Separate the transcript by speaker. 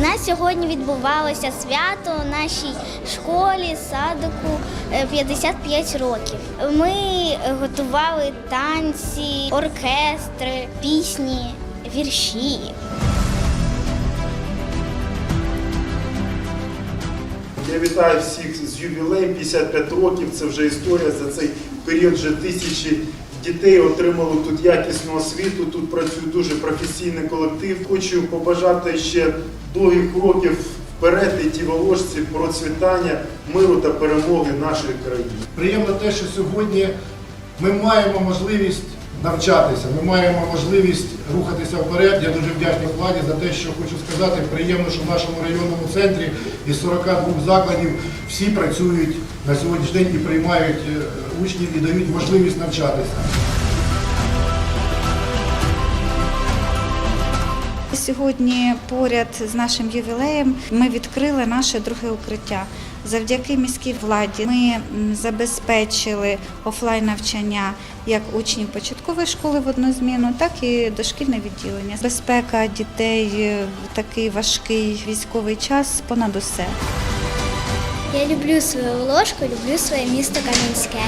Speaker 1: У нас сьогодні відбувалося свято у нашій школі, садику е, 55 років. Ми готували танці, оркестри, пісні, вірші.
Speaker 2: Я вітаю всіх з ювілеєм 55 років. Це вже історія. За цей період вже тисячі дітей отримали тут якісну освіту. Тут працює дуже професійний колектив. Хочу побажати ще довгих років вперед і ті волошці процвітання, миру та перемоги нашої країни.
Speaker 3: Приємно те, що сьогодні ми маємо можливість навчатися, ми маємо можливість рухатися вперед. Я дуже вдячний владі за те, що хочу сказати, приємно, що в нашому районному центрі із 42 закладів всі працюють на сьогоднішній день і приймають е, учнів і дають можливість навчатися.
Speaker 4: Сьогодні поряд з нашим ювілеєм ми відкрили наше друге укриття. Завдяки міській владі ми забезпечили офлайн навчання як учнів початкової школи в одну зміну, так і дошкільне відділення. Безпека дітей в такий важкий військовий час понад усе.
Speaker 1: Я люблю свою ложку, люблю своє місто Кам'янське.